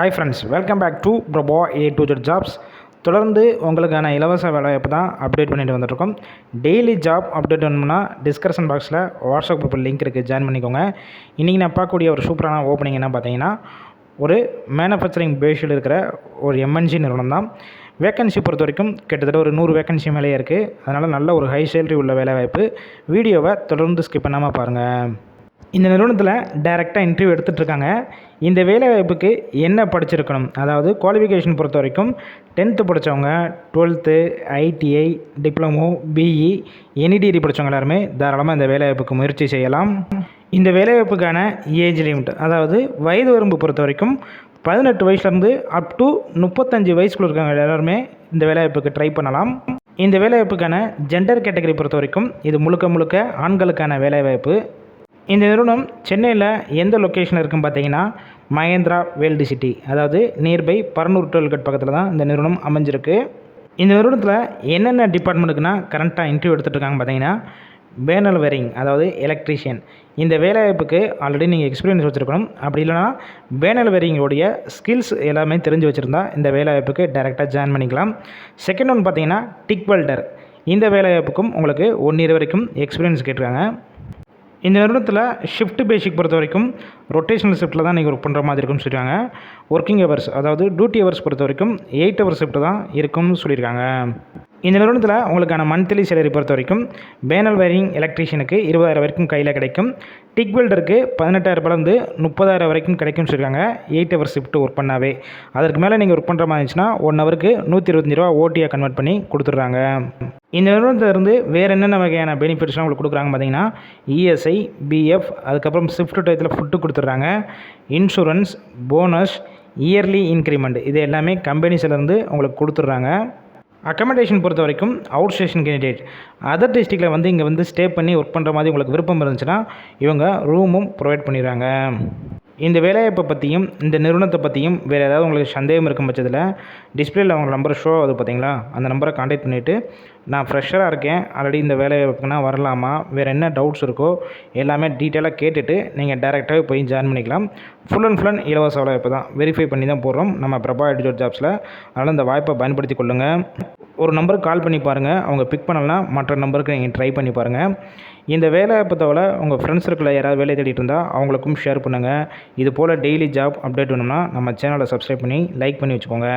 Hi friends welcome back to ப்ரபோ A to Z jobs தொடர்ந்து உங்களுக்கான இலவச வேலைவாய்ப்பு தான் அப்டேட் பண்ணிட்டு வந்துட்டுருக்கோம். டெய்லி ஜாப் அப்டேட் வேணும்னா டிஸ்கிரிப்ஷன் பாக்ஸில் வாட்ஸ்அப் குரூப்பில் லிங்க் இருக்குது ஜாயின் பண்ணிக்கோங்க. இன்றைக்கி நான் பார்க்கக்கூடிய ஒரு சூப்பரான ஓப்பனிங் என்ன பார்த்தீங்கன்னா ஒரு மேனுஃபேக்சரிங் பேஸில் இருக்கிற ஒரு எம்என்சி நிறுவனம் தான். வேக்கன்சி பொறுத்த வரைக்கும் கிட்டத்தட்ட ஒரு நூறு வேக்கன்சி மேலேயே இருக்குது அதனால் நல்ல ஒரு ஹை சேலரி உள்ள வேலைவாய்ப்பு. வீடியோவை தொடர்ந்து ஸ்கிப் பண்ணாமல் பாருங்கள் இந்த நிறுவனத்தில் டைரெக்டாக இன்டர்வியூ எடுத்துகிட்டு இருக்காங்க இந்த வேலைவாய்ப்புக்கு என்ன படிச்சிருக்கணும்? அதாவது குவாலிஃபிகேஷன் பொறுத்த வரைக்கும் டென்த்து படித்தவங்க twelfth ITI diploma BE any degree படித்தவங்க எல்லாருமே தாராளமாக இந்த வேலைவாய்ப்புக்கு முயற்சி செய்யலாம். இந்த வேலைவாய்ப்புக்கான ஏஜ் லிமிட் அதாவது வயது வரம்பு பொறுத்த வரைக்கும் பதினெட்டு வயசுலேருந்து அப் டு முப்பத்தஞ்சு வயசுக்குள்ள இருக்கவங்க எல்லாருமே இந்த வேலைவாய்ப்புக்கு ட்ரை பண்ணலாம். இந்த வேலைவாய்ப்புக்கான ஜெண்டர் கேட்டகரி பொறுத்த வரைக்கும் இது முழுக்க முழுக்க ஆண்களுக்கான வேலைவாய்ப்பு. இந்த நிறுவனம் சென்னையில் எந்த லொக்கேஷனில் இருக்குன்னு பார்த்தீங்கன்னா மகேந்திரா வேல்டு சிட்டி. அதாவது நியர்பை பரனூர் டோல்கேட் பக்கத்தில் தான் இந்த நிறுவனம் அமைஞ்சிருக்கு. இந்த நிறுவனத்தில் என்னென்ன டிபார்ட்மெண்ட்டுக்குன்னா கரண்ட்டாக இன்டர்வியூ எடுத்துகிட்ருக்காங்க பார்த்தீங்கன்னா பேனல் வெரிங் அதாவது எலக்ட்ரீஷியன் இந்த வேலைவாய்ப்புக்கு ஆல்ரெடி நீங்கள் எக்ஸ்பீரியன்ஸ் வச்சுருக்கணும். அப்படி இல்லைனா பேனல் வெரிங்கோடைய ஸ்கில்ஸ் எல்லாமே தெரிஞ்சு வச்சுருந்தா இந்த வேலைவாய்ப்புக்கு டேரெக்டாக ஜாயின் பண்ணிக்கலாம். செகண்ட் ஒன் பார்த்தீங்கன்னா டிக் வெல்டர் இந்த வேலைவாய்ப்புக்கும் உங்களுக்கு ஒன் இயர் வரைக்கும் எக்ஸ்பீரியன்ஸ் கேட்டிருக்காங்க. இந்த நிறுவனத்தில் ஷிஃப்ட் பேசிக் பொறுத்த வரைக்கும் ரொட்டேஷனல் ஷிஃப்ட்டில் தான் நீங்கள் ஒர்க் பண்ணுற மாதிரி இருக்கும்னு சொல்லியிருக்காங்க ஒர்க்கிங் ஹவர்ஸ் அதாவது டியூட்டி ஹவர்ஸ் பொறுத்த வரைக்கும் எயிட் ஹவர் ஷிஃப்ட் தான் இருக்கும்னு சொல்லியிருக்காங்க இந்த நிறுவனத்தில் உங்களுக்கான மந்த்லி சேலரி பொறுத்த வரைக்கும் பேனல் வயரிங் எலக்ட்ரீஷியனுக்கு இருபதாயிரம் வரைக்கும் கையில் கிடைக்கும். டிக் வெல்டருக்கு பதினெட்டாயிரம் பலருந்து முப்பதாயிரம் வரைக்கும் கிடைக்கும்னு சொல்லியிருக்காங்க எயிட் ஹவர் ஷிஃப்ட் ஒர்க் பண்ணாவே. அதற்கு மேலே நீங்கள் ஒர்க் பண்ணுற மாதிரி இருந்துச்சுன்னா ஒன் ஹவருக்கு நூற்றி இருபத்தஞ்சி ரூபா ஓட்டியாக கன்வெர்ட் பண்ணி கொடுத்துட்றாங்க. இந்த நிறுவனத்திலிருந்து வேறு என்னென்ன வகையான பெனிஃபிட்ஸ்லாம் உங்களுக்கு கொடுக்குறாங்க பார்த்தீங்கன்னா இஎஸ்ஐ பிஎஃப் அதுக்கப்புறம் ஷிஃப்ட் டயத்தில் ஃபுட்டு கொடுத்துட்றாங்க. இன்சூரன்ஸ் போனஸ் இயர்லி இன்க்ரிமெண்ட் இது எல்லாமே கம்பெனிஸ்லேருந்து உங்களுக்கு கொடுத்துட்றாங்க. அக்கமடேஷன் பொறுத்த வரைக்கும் அவுட் ஸ்டேஷன் கேண்டிடேட் அதர் டிஸ்ட்ரிக்டில் வந்து இங்கே வந்து ஸ்டே பண்ணி ஒர்க் பண்ணுற மாதிரி உங்களுக்கு விருப்பம் இருந்துச்சுன்னா இவங்க ரூமும் ப்ரொவைட் பண்ணிடுறாங்க. இந்த வேலைவாய்ப்பை பற்றியும் இந்த நிறுவனத்தை பற்றியும் வேறு ஏதாவது உங்களுக்கு சந்தேகம் இருக்கும் பட்சத்தில் டிஸ்பிளேயில் அவங்க நம்பர் ஷோ ஆகுது பார்த்தீங்களா? அந்த நம்பரை காண்டாக்ட் பண்ணிவிட்டு நான் ஃப்ரெஷராக இருக்கேன். ஆல்ரெடி இந்த வேலைவாய்ப்புக்குனா வரலாமா? வேறு என்ன டவுட்ஸ் இருக்கோ? எல்லாமே டீட்டெயிலாக கேட்டுட்டு நீங்கள் டேரெக்டாகவே போய் ஜாயின் பண்ணிக்கலாம். ஃபுல் அண்ட் ஃபுல் அண்ட் இலவச வேலைவாய்ப்பு தான். வெரிஃபை பண்ணி தான் போடுறோம். நம்ம பிரபா எடிஜோட் ஜாப்ஸில் அதனால் இந்த வாய்ப்பை பயன்படுத்தி கொள்ளுங்கள் ஒரு நம்பருக்கு கால் பண்ணி பாருங்கள் அவங்க பிக் பண்ணலாம் மற்ற நம்பருக்கு நீங்கள் ட்ரை பண்ணி பாருங்கள் இந்த வேலைவாய்ப்பு தவிர உங்கள் ஃப்ரெண்ட்ஸ் சர்க்கிளில் யாராவது வேலை தேடிட்டு இருந்தால் அவங்களுக்கும் ஷேர் பண்ணுங்கள் இது போல் டெய்லி ஜாப் அப்டேட் வேணும்னா நம்ம சேனலை சப்ஸ்கிரைப் பண்ணி லைக் பண்ணி வச்சுக்கோங்க.